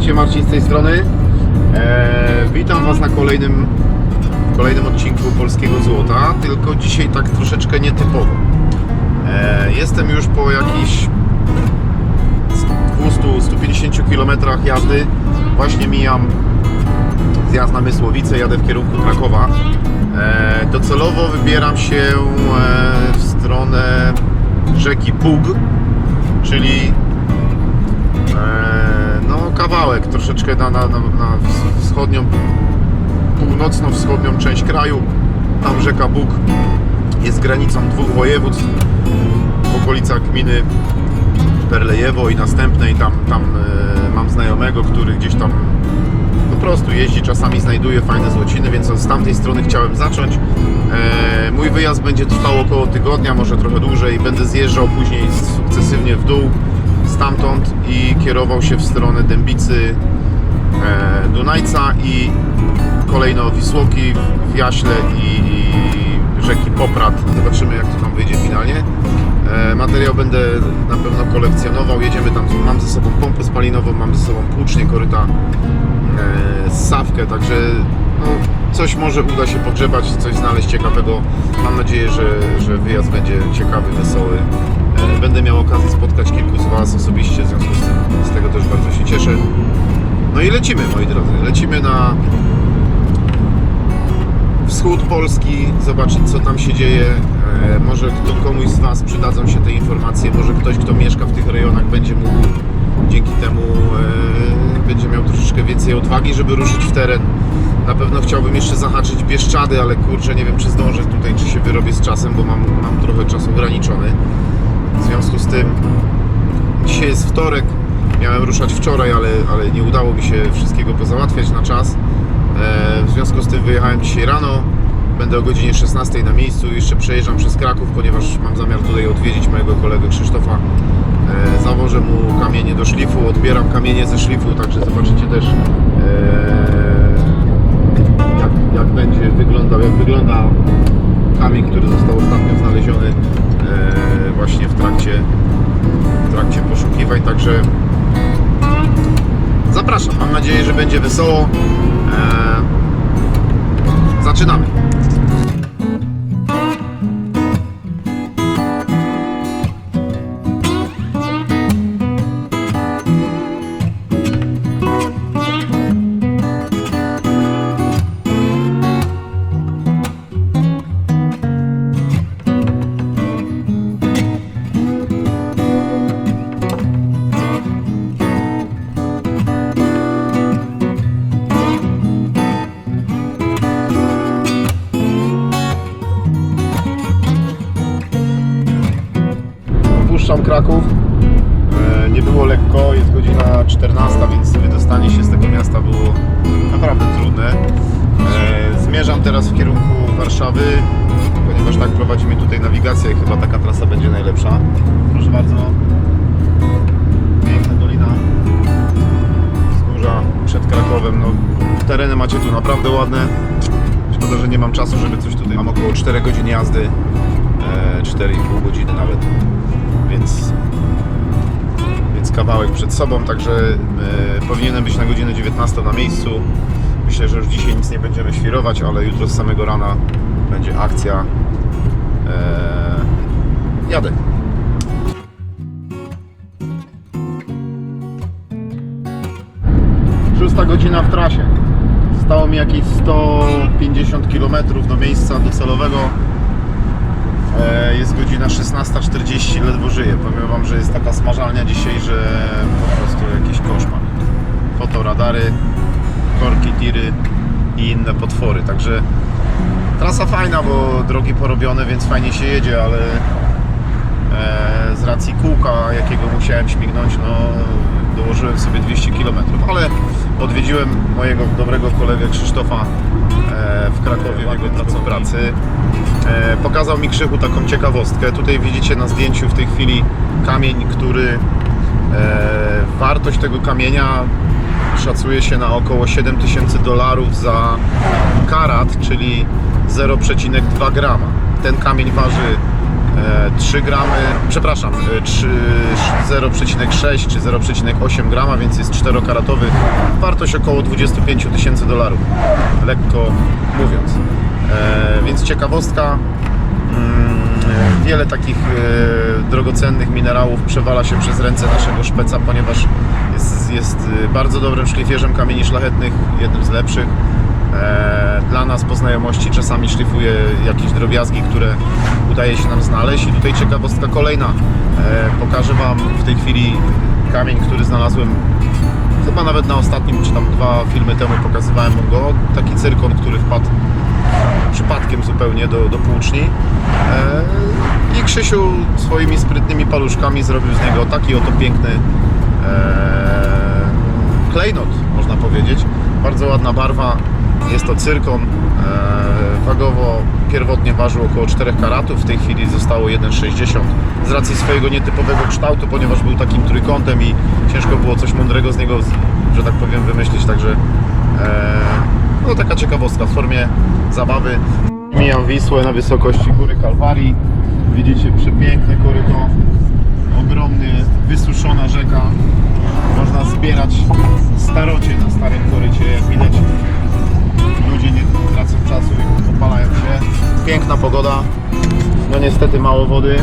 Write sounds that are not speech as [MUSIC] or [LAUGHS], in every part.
Witajcie, Marcin z tej strony. E, witam Was na kolejnym, kolejnym odcinku Polskiego Złota, tylko dzisiaj tak troszeczkę nietypowo. E, jestem już po jakichś 200-150 km jazdy. Właśnie mijam zjazd na Mysłowice, jadę w kierunku Krakowa. E, docelowo wybieram się e, w stronę rzeki Bug, czyli kawałek troszeczkę na, na, na, wschodnią, północno-wschodnią część kraju. Tam rzeka Bug jest granicą dwóch województw w okolicach gminy Perlejewo i następnej. Tam, tam e, mam znajomego, który gdzieś tam po prostu jeździ, czasami znajduje fajne złociny, więc z tamtej strony chciałem zacząć. E, mój wyjazd będzie trwał około tygodnia, może trochę dłużej. Będę zjeżdżał później sukcesywnie w dół stamtąd i kierował się w stronę Dębicy, e, Dunajca i kolejno Wisłoki, w Jaśle i, i rzeki Poprad. Zobaczymy jak to nam wyjdzie finalnie. E, materiał będę na pewno kolekcjonował. Jedziemy tam, mam ze sobą pompę spalinową, mam ze sobą płucznię, koryta, e, sawkę, także no, coś może uda się pogrzebać, coś znaleźć ciekawego. Mam nadzieję, że, że wyjazd będzie ciekawy, wesoły. Będę miał okazję spotkać kilku z Was osobiście, w związku z tym z tego też bardzo się cieszę. No i lecimy, moi drodzy. Lecimy na wschód Polski, zobaczyć co tam się dzieje. E, Może kto, komuś z Was przydadzą się te informacje, może ktoś, kto mieszka w tych rejonach będzie mógł dzięki temu e, będzie miał troszeczkę więcej odwagi, żeby ruszyć w teren. Na pewno chciałbym jeszcze zahaczyć Bieszczady, ale kurczę, nie wiem czy zdążę tutaj, czy się wyrobię z czasem, bo mam, mam trochę czas ograniczony. W związku z tym dzisiaj jest wtorek, miałem ruszać wczoraj, ale, ale nie udało mi się wszystkiego pozałatwiać na czas. E, W związku z tym wyjechałem dzisiaj rano. Będę o godzinie 16 na miejscu. Jeszcze przejeżdżam przez Kraków, ponieważ mam zamiar tutaj odwiedzić mojego kolegę Krzysztofa. E, Zawożę mu kamienie do szlifu, odbieram kamienie ze szlifu, także zobaczycie też e, jak, jak będzie wyglądał, jak wygląda kamień, który został ostatnio znaleziony będzie wesoło. Eee, zaczynamy. Zmierzam teraz w kierunku Warszawy, ponieważ tak prowadzi mnie tutaj nawigacja i chyba taka trasa będzie najlepsza. Proszę bardzo. Piękna dolina wzgórza przed Krakowem. No, tereny macie tu naprawdę ładne. Szkoda, że nie mam czasu, żeby coś tutaj. Mam około 4 godziny jazdy, e, 4,5 godziny nawet, więc, więc kawałek przed sobą, także e, powinienem być na godzinę 19 na miejscu. Myślę, że już dzisiaj nic nie będziemy świrować, ale jutro z samego rana będzie akcja. E, jadę. Szósta godzina w trasie. Stało mi jakieś 150 km do miejsca docelowego. E, Jest godzina 16.40, ledwo żyję. Powiem Wam, że jest taka smażalnia dzisiaj, że po prostu jakiś koszmar. Fotoradary, korki, tiry i inne potwory. Także trasa fajna, bo drogi porobione, więc fajnie się jedzie, ale e, z racji kółka, jakiego musiałem śmignąć, no dołożyłem sobie 200 km, ale odwiedziłem mojego dobrego kolegę Krzysztofa e, w Krakowie, w jego pracy. E, Pokazał mi Krzychu taką ciekawostkę. Tutaj widzicie na zdjęciu w tej chwili kamień, który wartość tego kamienia szacuje się na około 7000 dolarów za karat, czyli 0,2 grama. Ten kamień waży e, 3 gramy, przepraszam, e, 3 0,6 czy 0,8 grama, więc jest 4-karatowy. Wartość około 25 tysięcy dolarów, lekko mówiąc. E, Więc ciekawostka, mm, wiele takich e, drogocennych minerałów przewala się przez ręce naszego szpeca, ponieważ jest, e, bardzo dobrym szlifierzem kamieni szlachetnych, jednym z lepszych. E, Dla nas po znajomości czasami szlifuje jakieś drobiazgi, które udaje się nam znaleźć. I tutaj ciekawostka kolejna. E, Pokażę Wam w tej chwili kamień, który znalazłem chyba nawet na ostatnim, czy tam dwa filmy temu pokazywałem go. Taki cyrkon, który wpadł przypadkiem zupełnie do, do płuczni. E, I Krzysiu swoimi sprytnymi paluszkami zrobił z niego taki oto piękny e, klejnot, można powiedzieć. Bardzo ładna barwa. Jest to cyrkon. E, wagowo pierwotnie ważył około 4 karatów, w tej chwili zostało 1,60 z racji swojego nietypowego kształtu, ponieważ był takim trójkątem i ciężko było coś mądrego z niego, że tak powiem, wymyślić. Także e, no taka ciekawostka w formie zabawy. Mijam Wisłę na wysokości góry Kalwarii. Widzicie przepiękne koryto, ogromny, wysuszona rzeka. Można zbierać starocie na starym korycie, jak widać. Ludzie nie tracą czasu i opalają się. Piękna pogoda, no niestety mało wody,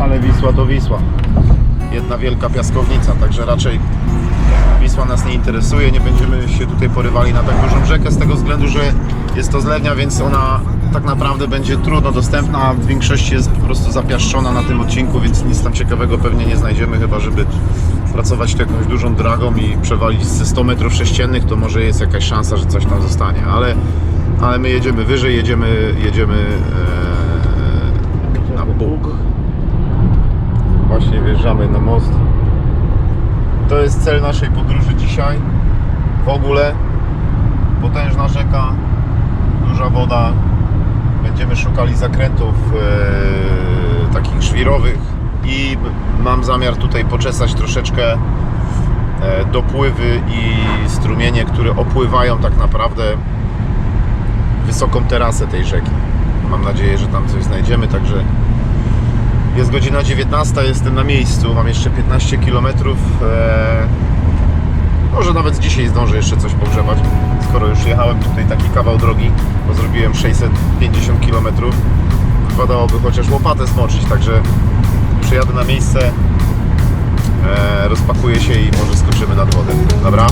ale Wisła to Wisła. Jedna wielka piaskownica, także raczej Wisła nas nie interesuje, nie będziemy się tutaj porywali na tak dużą rzekę z tego względu, że jest to zlewnia, więc ona tak naprawdę będzie trudno dostępna, a w większości jest po prostu zapiaszczona na tym odcinku, więc nic tam ciekawego pewnie nie znajdziemy, chyba żeby pracować tu jakąś dużą dragą i przewalić ze 100 metrów sześciennych, to może jest jakaś szansa, że coś tam zostanie, ale, ale my jedziemy wyżej, jedziemy, jedziemy e, na Bóg. Właśnie wjeżdżamy na most. To jest cel naszej podróży dzisiaj. W ogóle potężna rzeka, duża woda. Będziemy szukali zakrętów e, takich żwirowych i mam zamiar tutaj poczesać troszeczkę e, dopływy i strumienie, które opływają tak naprawdę wysoką terasę tej rzeki. Mam nadzieję, że tam coś znajdziemy, także jest godzina 19, jestem na miejscu, mam jeszcze 15 km. Może nawet dzisiaj zdążę jeszcze coś pogrzebać, skoro już jechałem tutaj taki kawał drogi, bo zrobiłem 650 km. Wypadałoby chociaż łopatę smoczyć, także przyjadę na miejsce, eee, rozpakuję się i może skoczymy nad wodę. Dobra?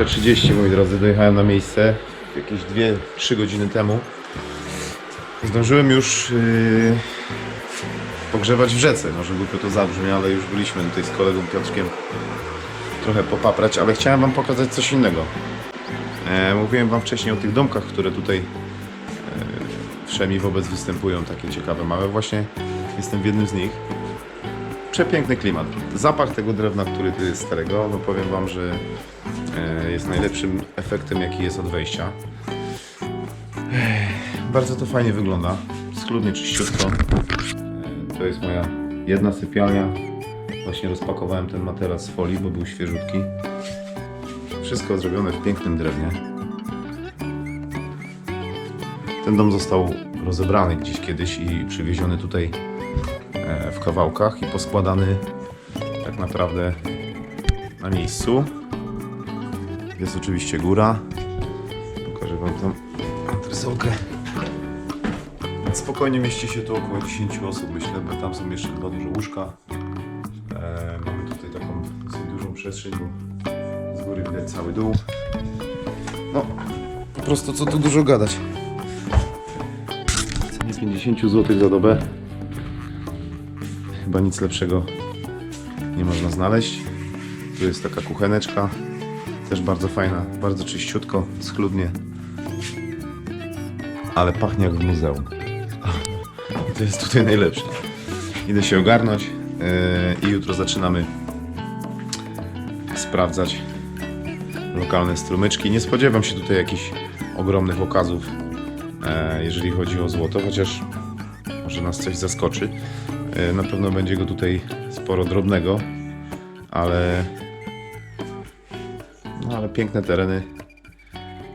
Dwudziesta 30 moi drodzy, dojechałem na miejsce jakieś 2-3 godziny temu. Zdążyłem już yy, pogrzewać w rzece. Może głupio to zabrzmi, ale już byliśmy tutaj z kolegą Piotrkiem trochę popaprać, ale chciałem Wam pokazać coś innego. E, mówiłem Wam wcześniej o tych domkach, które tutaj e, wszemi wobec występują, takie ciekawe, małe. Właśnie jestem w jednym z nich. Przepiękny klimat. Zapach tego drewna, który tu jest starego, no powiem Wam, że jest najlepszym efektem, jaki jest od wejścia. Bardzo to fajnie wygląda. Schludnie, czyściutko. E, To jest moja jedna sypialnia. Właśnie rozpakowałem ten materac z folii, bo był świeżutki. Wszystko zrobione w pięknym drewnie. Ten dom został rozebrany gdzieś kiedyś i przywieziony tutaj e, w kawałkach i poskładany tak naprawdę na miejscu. Jest oczywiście góra. Pokażę Wam tą antresolkę. Spokojnie mieści się tu około 10 osób, myślę, bo tam są jeszcze dwa duże łóżka. E, mamy tutaj taką dosyć dużą przestrzeń, bo z góry widać cały dół. No, po prostu co tu dużo gadać. Cenie 50 zł za dobę. Chyba nic lepszego nie można znaleźć. Tu jest taka kucheneczka, też bardzo fajna, bardzo czyściutko, schludnie. ale pachnie jak w muzeum. [LAUGHS] To jest tutaj najlepsze. Idę się ogarnąć yy, i jutro zaczynamy sprawdzać lokalne strumyczki. Nie spodziewam się tutaj jakichś ogromnych okazów, e, jeżeli chodzi o złoto, chociaż może nas coś zaskoczy. E, na pewno będzie go tutaj sporo drobnego, ale piękne tereny,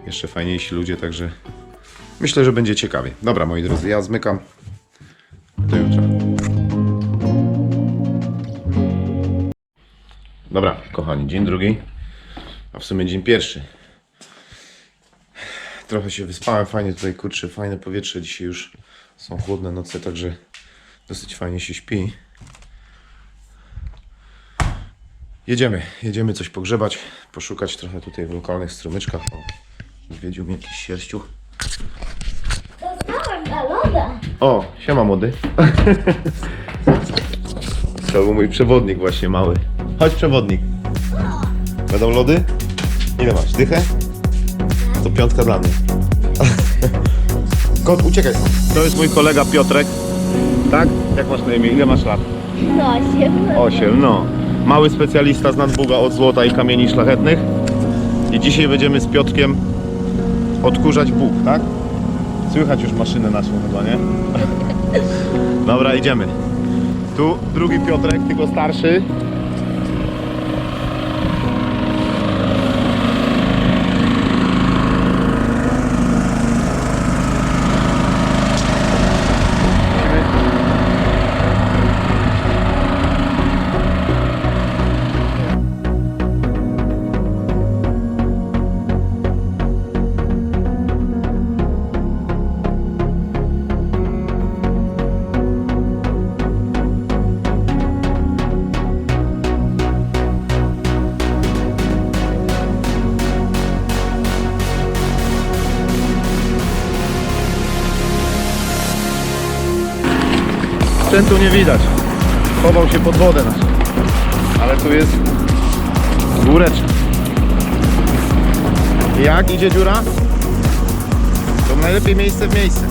jeszcze fajniejsi ludzie, także myślę, że będzie ciekawie. Dobra, moi drodzy, ja zmykam. Do jutra. Dobra, kochani, dzień drugi, a w sumie dzień pierwszy. Trochę się wyspałem, fajnie tutaj kurczę, fajne powietrze. Dzisiaj już są chłodne noce, także dosyć fajnie się śpi. Jedziemy, jedziemy coś pogrzebać, poszukać trochę tutaj w lokalnych strumyczkach. O, odwiedził mnie jakiś. Dostałem loda. O, siema młody. [LAUGHS] To był mój przewodnik właśnie mały. Chodź przewodnik. Będą lody? Ile masz? Dychę? To piątka dla mnie. [LAUGHS] Kot, uciekaj. To jest mój kolega Piotrek. Tak? Jak masz na imię? Ile masz lat? No się. 8, no. Mały specjalista z nadbuga od złota i kamieni szlachetnych. I dzisiaj będziemy z Piotrkiem odkurzać Bóg, tak? Słychać już maszynę naszą chyba, nie? [LAUGHS] Dobra, idziemy. Tu drugi Piotrek, tylko starszy. Sprzętu nie widać. Chował się pod wodę nasz. Ale tu jest góreczka. Jak idzie dziura? To najlepiej miejsce w miejsce.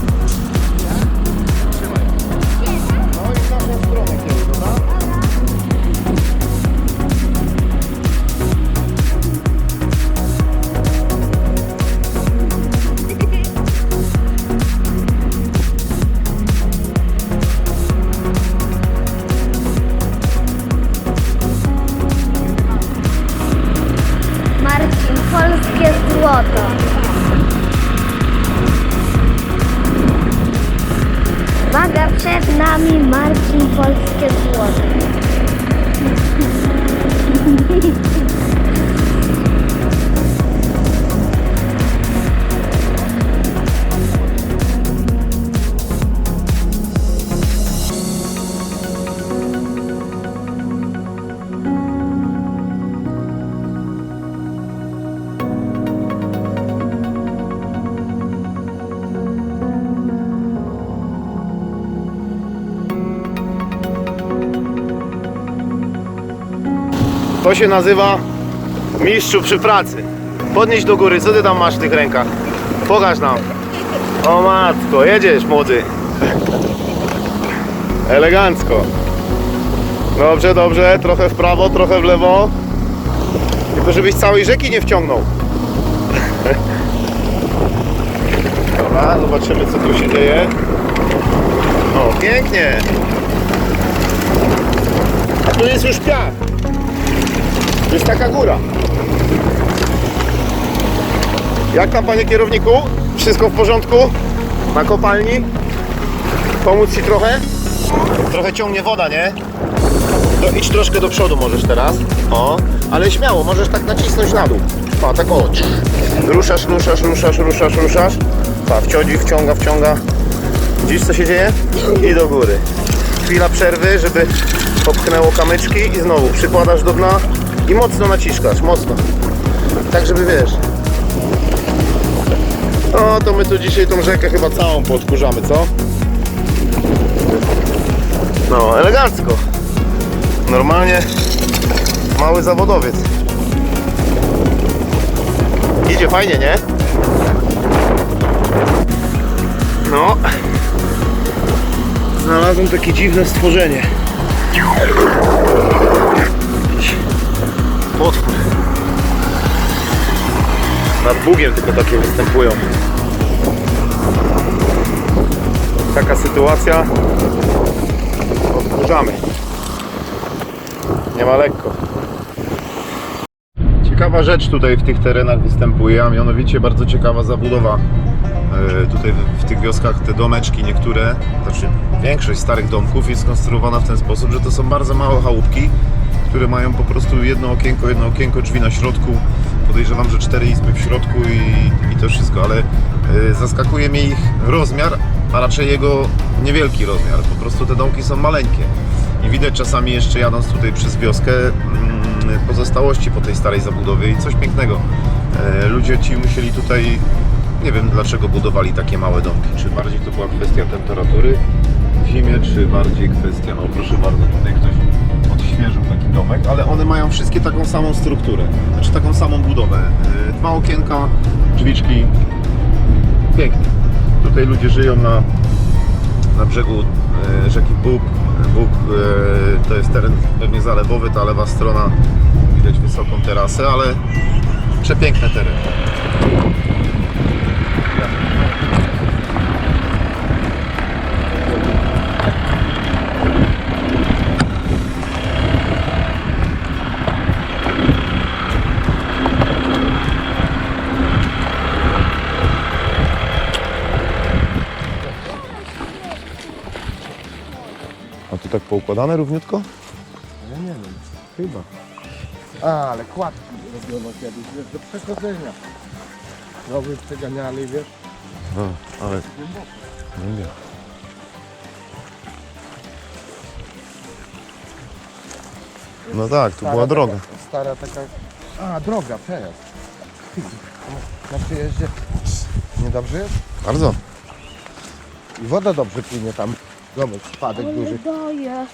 To się nazywa mistrzu przy pracy. Podnieś do góry, co ty tam masz w tych rękach? Pokaż nam. O matko, jedziesz młody. Elegancko. Dobrze, dobrze, trochę w prawo, trochę w lewo. Tylko żebyś całej rzeki nie wciągnął. [LAUGHS] Dobra, zobaczymy co tu się dzieje. O, pięknie. A tu jest już piach. Jest taka góra. Jak tam panie kierowniku? Wszystko w porządku? Na kopalni? Pomóc ci trochę? Trochę ciągnie woda, nie? To idź troszkę do przodu możesz teraz. O, ale śmiało, możesz tak nacisnąć na dół. Pa, tak o. Ruszasz, ruszasz, ruszasz, ruszasz, ruszasz. Pa, wciąga, wciąga, wciąga. Widzisz co się dzieje? I do góry. Chwila przerwy, żeby popchnęło kamyczki i znowu przykładasz do dna i mocno naciskasz, mocno. Tak, żeby wiesz. O, to my tu dzisiaj tą rzekę chyba całą podkurzamy, co? No, elegancko. Normalnie mały zawodowiec. Idzie fajnie, nie? No. Znalazłem takie dziwne stworzenie. Potwór. Nad Bugiem tylko takie występują. Taka sytuacja. Odkurzamy. Nie ma lekko. Ciekawa rzecz tutaj w tych terenach występuje, a mianowicie bardzo ciekawa zabudowa. E, Tutaj w tych wioskach te domeczki niektóre, znaczy większość starych domków jest skonstruowana w ten sposób, że to są bardzo małe chałupki, które mają po prostu jedno okienko, jedno okienko, drzwi na środku. Podejrzewam, że cztery izby w środku i, i to wszystko, ale e, zaskakuje mnie ich rozmiar, a raczej jego niewielki rozmiar. Po prostu te domki są maleńkie. I widać czasami jeszcze jadąc tutaj przez wioskę mm, pozostałości po tej starej zabudowie i coś pięknego. E, Ludzie ci musieli tutaj, nie wiem dlaczego budowali takie małe domki. Czy bardziej to była kwestia temperatury w zimie, czy bardziej kwestia, no proszę bardzo, tutaj ktoś odświeżył taki domek, ale one mają wszystkie taką samą strukturę, znaczy taką samą budowę. E, Dwa okienka, drzwiczki, pięknie. Tutaj ludzie żyją na, na brzegu e, rzeki Bóg. Bóg e, to jest teren pewnie zalewowy, ta lewa strona widać wysoką terasę, ale przepiękny teren. Tak poukładane równiutko? Ja nie wiem, chyba. A, ale kładki robiono kiedyś, wiesz, do przechodzenia. Rowy przeganiali, wiesz, No, ale nie wiem. No tak, tu Stara była droga. Taka, stara taka... A, droga, przejazd. Na przejeździe niedobrze jest? Bardzo. I woda dobrze płynie tam. Zobacz, spadek duży. daje.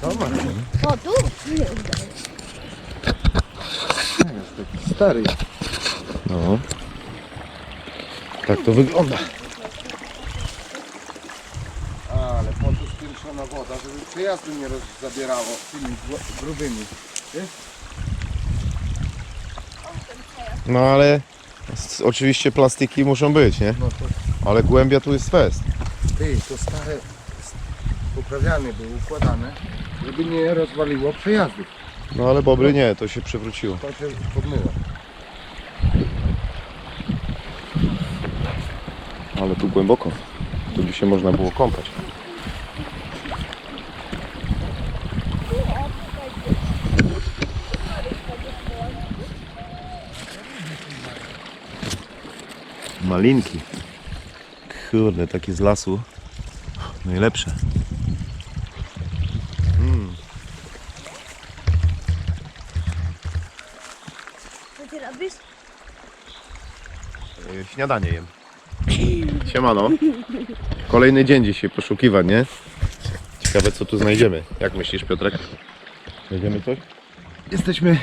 Co ma? O, tu? Nie daje. Jest taki stary. No. Tak to wygląda. Ale po to spiętrzona woda, żeby przejazdu nie roz- zabierało tymi gru- grubymi. Wiesz? No ale s- oczywiście plastiki muszą być, nie? No to Ale głębia tu jest fest. Ty, to stare poprawiane były, układane, żeby nie rozwaliło przejazdu. No ale bobry nie, to się przewróciło. To się pomyło. Ale tu głęboko. Tu by się można było kąpać. Malinki. Kurde, takie z lasu. Najlepsze. Mm. Co ty robisz? Y, Śniadanie jem. [CLEARS THROAT] Siemano. Kolejny dzień dzisiaj poszukiwań, nie? Ciekawe co tu znajdziemy. Jak myślisz Piotrek? Znajdziemy coś? Jesteśmy.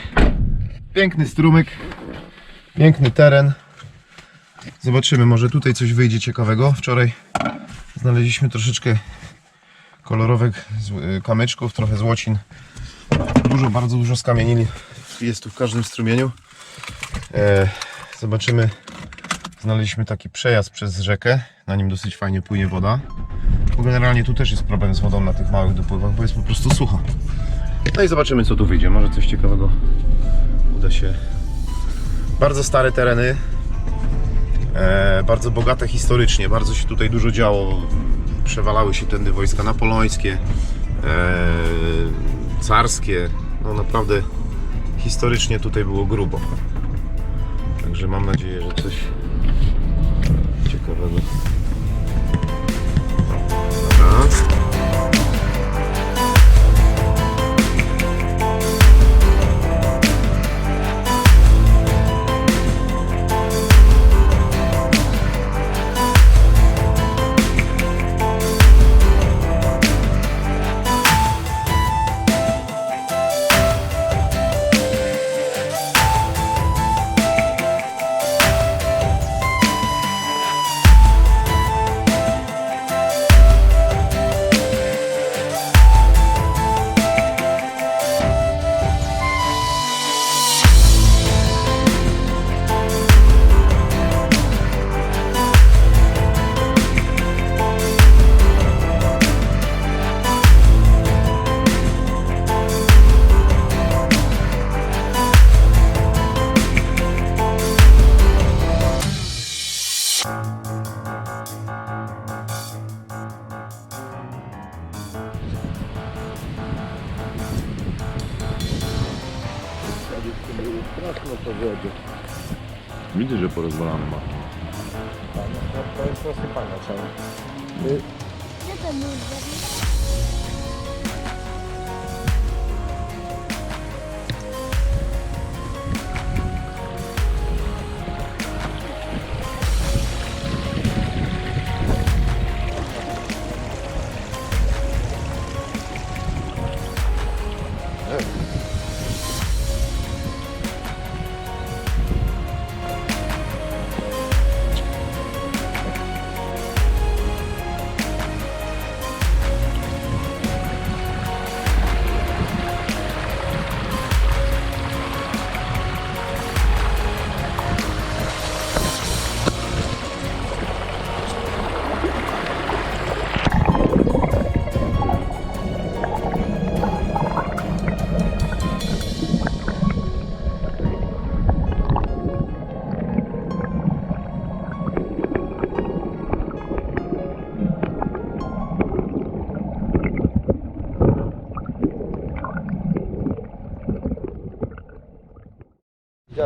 Piękny strumyk. Piękny teren. Zobaczymy, może tutaj coś wyjdzie ciekawego. Wczoraj znaleźliśmy troszeczkę kolorowych kamyczków, trochę złocin. Dużo, bardzo dużo skamienili jest tu w każdym strumieniu. E, zobaczymy. Znaleźliśmy taki przejazd przez rzekę. Na nim dosyć fajnie płynie woda. Bo generalnie tu też jest problem z wodą na tych małych dopływach, bo jest po prostu sucho. No i zobaczymy co tu wyjdzie. Może coś ciekawego uda się. Bardzo stare tereny. E, bardzo bogate historycznie. Bardzo się tutaj dużo działo. Przewalały się tędy wojska napoleońskie, e, carskie. No naprawdę historycznie tutaj było grubo. Także mam nadzieję, że coś ciekawego.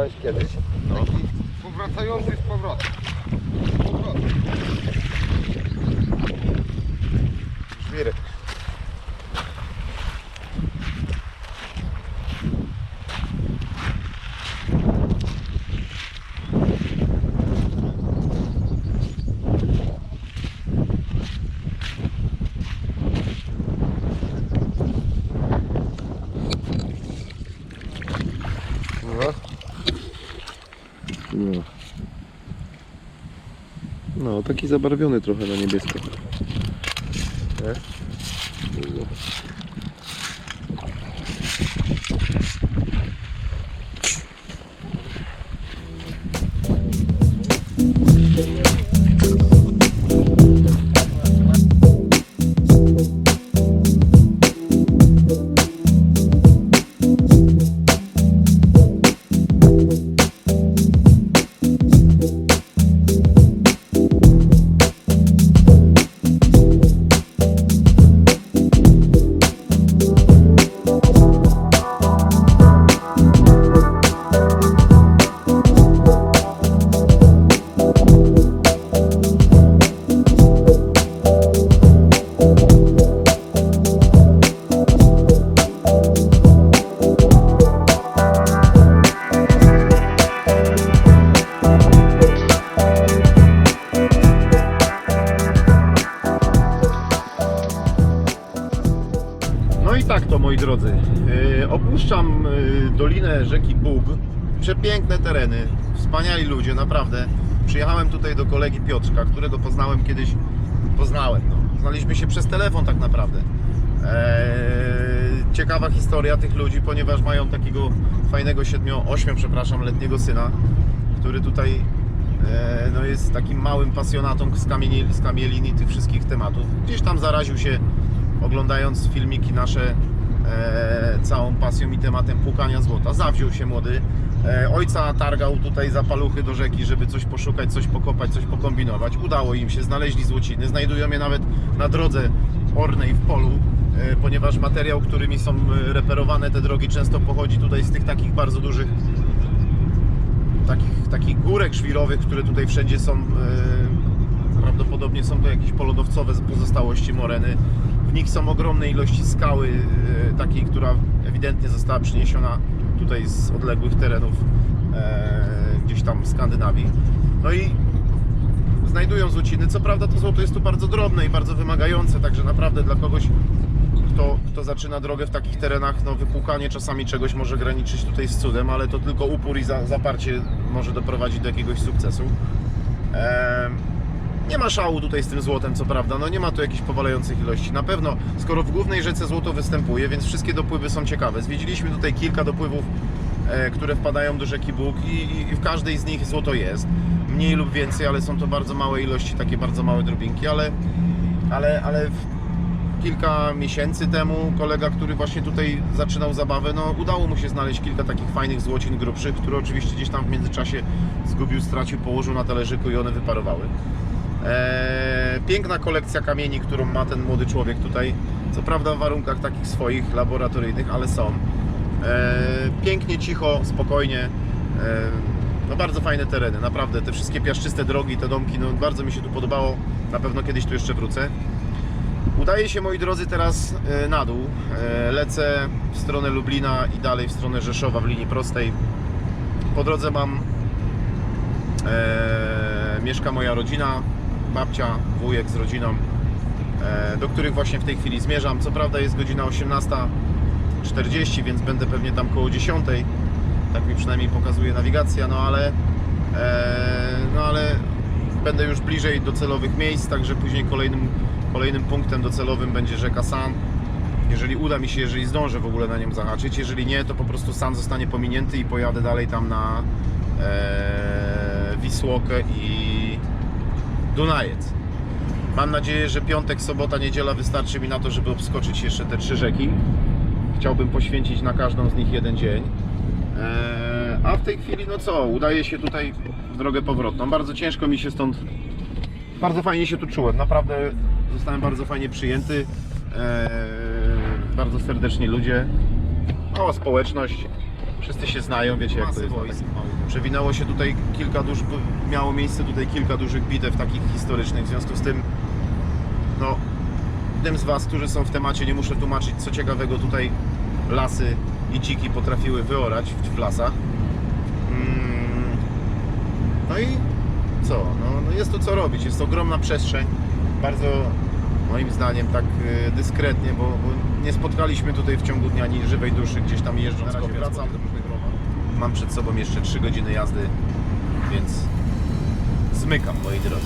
Kiedyś? No. Taki powracający z powrotem. Z powrotem. Żwirek. No. No. No, taki zabarwiony trochę na niebiesko. Nie? Ludzie, naprawdę. Przyjechałem tutaj do kolegi Piotrka, którego poznałem kiedyś. Poznałem, no. Znaliśmy się przez telefon tak naprawdę. Eee, ciekawa historia tych ludzi, ponieważ mają takiego fajnego siedmiu, ośmiu, przepraszam, letniego syna, który tutaj e, no jest takim małym pasjonatą z, kamieni, z kamielin i tych wszystkich tematów. Gdzieś tam zaraził się oglądając filmiki nasze e, całą pasją i tematem płukania złota. Zawziął się młody. E, ojca targał tutaj za paluchy do rzeki, żeby coś poszukać, coś pokopać, coś pokombinować. Udało im się, znaleźli złociny. Znajdują je nawet na drodze ornej w polu, e, ponieważ materiał, którymi są e, reperowane te drogi, często pochodzi tutaj z tych takich bardzo dużych takich, takich górek szwirowych, które tutaj wszędzie są. Prawdopodobnie są to jakieś polodowcowe pozostałości moreny. W nich są ogromne ilości skały, takiej, która ewidentnie została przyniesiona tutaj z odległych terenów e, gdzieś tam Skandynawii. No i znajdują złociny. Co prawda to złoto jest tu bardzo drobne i bardzo wymagające, także naprawdę dla kogoś, kto, kto zaczyna drogę w takich terenach, no wypłukanie czasami czegoś może graniczyć tutaj z cudem, ale to tylko upór i za, zaparcie może doprowadzić do jakiegoś sukcesu. Em, nie ma szału tutaj z tym złotem, co prawda, no nie ma tu jakichś powalających ilości. Na pewno, skoro w głównej rzece złoto występuje, więc wszystkie dopływy są ciekawe. Zwiedziliśmy tutaj kilka dopływów, e, które wpadają do rzeki Bóg i, i, w każdej z nich złoto jest. Mniej lub więcej, ale są to bardzo małe ilości, takie bardzo małe drobinki, ale, ale, ale kilka miesięcy temu kolega, który właśnie tutaj zaczynał zabawę, no udało mu się znaleźć kilka takich fajnych złocin grubszych, które oczywiście gdzieś tam w międzyczasie zgubił, stracił, położył na talerzyku i one wyparowały. Eee, piękna kolekcja kamieni, którą ma ten młody człowiek tutaj. Co prawda w warunkach takich swoich, laboratoryjnych, ale są. Eee, pięknie, cicho, spokojnie. Eee, No bardzo fajne tereny, naprawdę. Te wszystkie piaszczyste drogi, te domki, no bardzo mi się tu podobało. Na pewno kiedyś tu jeszcze wrócę. Udaję się, moi drodzy, teraz na dół. Lecę w stronę Lublina i dalej w stronę Rzeszowa w linii prostej. Po drodze mam e, mieszka moja rodzina, babcia, wujek z rodziną, e, do których właśnie w tej chwili zmierzam. Co prawda jest godzina 18.40, więc będę pewnie tam koło 10. Tak mi przynajmniej pokazuje nawigacja, no ale, e, no ale będę już bliżej docelowych miejsc, także później kolejnym, kolejnym punktem docelowym będzie rzeka San. Jeżeli uda mi się, jeżeli zdążę w ogóle na nią zahaczyć, jeżeli nie, to po prostu San zostanie pominięty i pojadę dalej tam na e, Wisłokę i Dunajec. Mam nadzieję, że piątek, sobota, niedziela wystarczy mi na to, żeby obskoczyć jeszcze te trzy rzeki. Chciałbym poświęcić na każdą z nich jeden dzień. Eee, a w tej chwili, no co, udaje się tutaj w drogę powrotną. Bardzo ciężko mi się stąd. Bardzo fajnie się tu czułem. Naprawdę zostałem bardzo fajnie przyjęty. Eee, bardzo serdeczni ludzie. Mała społeczność. Wszyscy się znają, wiecie jak to jest. takich małych- Przewinęło się tutaj kilka duż, miało miejsce tutaj kilka dużych bitew takich historycznych. W związku z tym, no, tym z Was, którzy są w temacie, nie muszę tłumaczyć, co ciekawego tutaj lasy i dziki potrafiły wyorać w, w lasach. Mm, No i co? No, no jest tu co robić. Jest to ogromna przestrzeń. Bardzo, moim zdaniem, tak y, dyskretnie, bo, bo nie spotkaliśmy tutaj w ciągu dnia ani żywej duszy gdzieś tam jeżdżąc. Na razie wracam. Mam przed sobą jeszcze 3 godziny jazdy, więc zmykam, moi drodzy.